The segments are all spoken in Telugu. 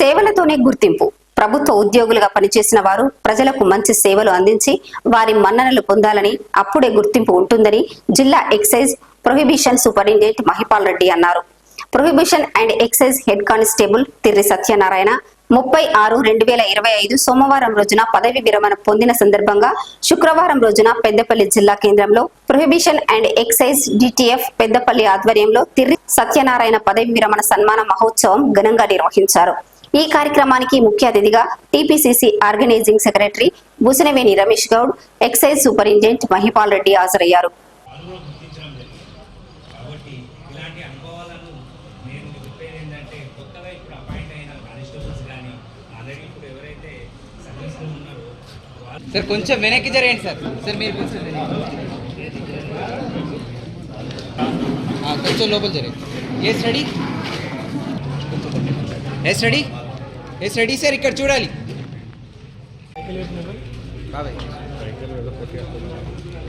సేవలతోనే గుర్తింపు. ప్రభుత్వ ఉద్యోగులుగా పనిచేసిన వారు ప్రజలకు మంచి సేవలు అందించి వారి మన్ననలు పొందాలని అప్పుడే గుర్తింపు ఉంటుందని జిల్లా excise prohibition superintendent Mahipal Reddy అన్నారు. Prohibition and excise head constable Tirri Satyanarayana ముప్పై ఆరు రెండు వేల ఇరవై ఐదు సోమవారం రోజున పదవి విరమణ పొందిన సందర్భంగా శుక్రవారం రోజున పెద్దపల్లి జిల్లా కేంద్రంలో prohibition and excise DTF Peddapalli ఆధ్వర్యంలో తిర్రి సత్యనారాయణ పదవి విరమణ సన్మాన మహోత్సవం ఘనంగా నిర్వహించారు. ఈ కార్యక్రమానికి ముఖ్య అతిథిగా TPCC organising secretary Busanaveni Ramesh Goud excise superintendent Mahipal Reddy హాజరయ్యారు. సార్ కొంచెం వెనక్కి జరగండి సార్. సార్ మీరు కొంచెం లోపల జరగండి. ఏ స్టడీ ఏ స్టడీ ఏ స్టడీ సార్ ఇక్కడ చూడాలి. బాబాయ్.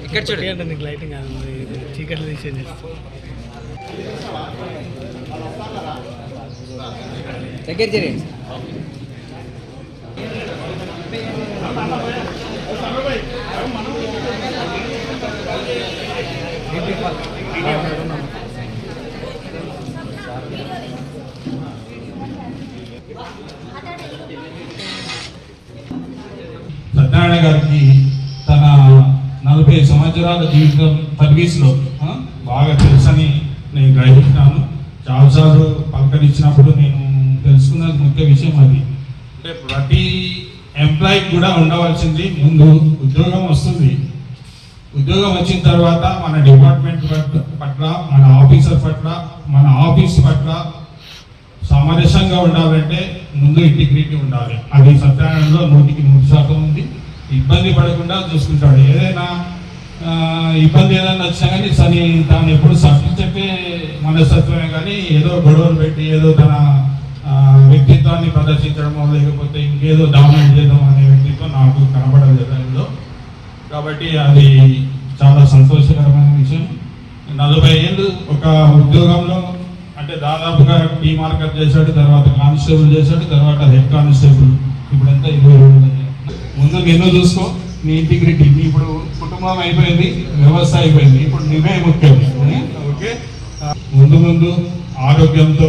ఇక్కడ చూడండి లైటింగ్. చీకట్లు తీసేది దగ్గర జరగండి సత్యనారాయణ గారికి తన నలభై సంవత్సరాల జీవితం సర్వీస్లో బాగా తెలుసని నేను గ్రహించాను చాలాసార్లు పలకరించినప్పుడు నేను తెలుసుకున్న ముఖ్య విషయం అది. అంటే ప్రతి ఎంప్లాయీ కూడా ఉండవలసింది ముందు ఉద్యోగం వస్తుంది. ఉద్యోగం వచ్చిన తర్వాత మన డిపార్ట్మెంట్ పట్ల పట్ల మన ఆఫీసర్ పట్ల మన ఆఫీస్ పట్ల సామరస్యంగా ఉండాలంటే ముందు ఇంటిగ్రిటీ ఉండాలి. అది సత్యానందంలో నూటికి నూరు శాతం ఉంది. ఇబ్బంది పడకుండా చూసుకుంటాడు. ఏదైనా ఇబ్బంది ఏదైనా వచ్చినా కానీ సని తాను ఎప్పుడు సర్ది చెప్పే మనస్తత్వమే కానీ ఏదో గొడవలు పెట్టి ఏదో తన వ్యక్తిత్వాన్ని ప్రదర్శించడమో లేకపోతే ఇంకేదో డామినేట్ చేయడం అనే వ్యక్తిత్వం నాకు కనబడలేదు అందులో కాబట్టి అది చాలా సంతోషకరమైన విషయం. నలభై ఏళ్ళు ఒక ఉద్యోగంలో అంటే దాదాపుగా టీ మార్కర్ చేశాడు తర్వాత కానిస్టేబుల్ చేశాడు తర్వాత హెడ్ కానిస్టేబుల్. ఇప్పుడంతా ఇరవై రోజులు ముందు నిన్ను చూసుకో. నీ ఇంటిగ్రిటీ నీ ఇప్పుడు కుటుంబం అయిపోయింది వ్యవస్థ అయిపోయింది. ఇప్పుడు నువ్వే ముఖ్యం. ఓకే. ముందు ముందు ఆరోగ్యంతో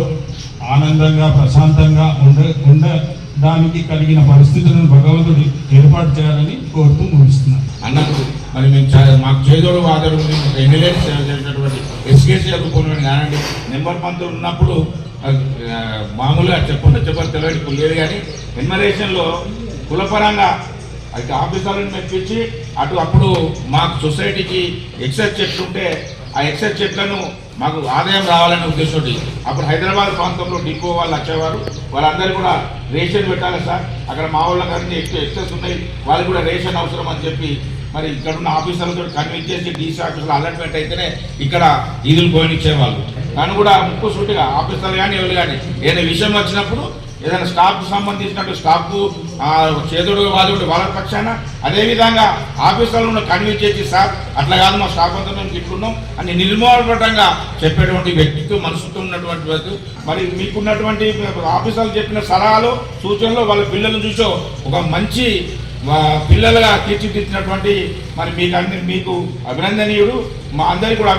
ఆనందంగా ప్రశాంతంగా ఉండ ఉండడానికి కలిగిన పరిస్థితులను భగవంతుడు ఏర్పాటు చేయాలని కోరుతూ ముగిస్తున్నాను అన్నందుకు మరి మేము మాకు చేదోడు మాకు ఎమ్మెల్యే సేవ చేసినటువంటి ఎస్కేసీ అనుకున్నాను కానండి నెంబర్ పంతులు ఉన్నప్పుడు మామూలుగా చెప్పండి చెప్పని తెలియదు లేదు కానీ ఎన్మరేషన్లో కులపరంగా అయితే ఆఫీసర్లను మెప్పించి అటు అప్పుడు మాకు సొసైటీకి ఎక్సైజ్ చెట్లు ఉంటే ఆ ఎక్సైజ్ చెట్లను మాకు ఆదాయం రావాలనే ఉద్దేశంతో అప్పుడు హైదరాబాద్ ప్రాంతంలో డిపో వాళ్ళు వచ్చేవారు. వాళ్ళందరూ కూడా రేషన్ పెట్టాలి సార్. అక్కడ మా వాళ్ళకి అన్ని ఎక్కువ ఎక్సెస్ ఉన్నాయి. వాళ్ళకి కూడా రేషన్ అవసరం అని చెప్పి మరి ఇక్కడ ఉన్న ఆఫీసర్లతో కన్విన్స్ చేసి డీసీ ఆఫీసులు అలాట్మెంట్ అయితేనే ఇక్కడ ఈదులు పోయినిచ్చేవాళ్ళు. కానీ కూడా ముక్కు సూటిగా ఆఫీసర్లు కానీ ఎవరు కానీ ఏదైనా విషయం వచ్చినప్పుడు ఏదైనా స్టాఫ్కు సంబంధించినట్టు స్టాఫ్ చేదుడు వాళ్ళు వాళ్ళ పక్షాన అదేవిధంగా ఆఫీసర్లను కన్వీన్స్ చేసి సార్ అట్లా కాదు మా స్టాఫ్ అంతా మేము తిట్టుకున్నాం అని నిర్మూలపడంగా చెప్పేటువంటి వ్యక్తిత్వం మనసుతో ఉన్నటువంటి వ్యక్తి మరి మీకున్నటువంటి ఆఫీసర్లు చెప్పిన సలహాలు సూచనలు వాళ్ళ పిల్లలను చూసో ఒక మంచి పిల్లలుగా తీర్చిదిద్దినటువంటి మరి మీకు అన్ని మీకు అభినందనీయుడు మా అందరికీ కూడా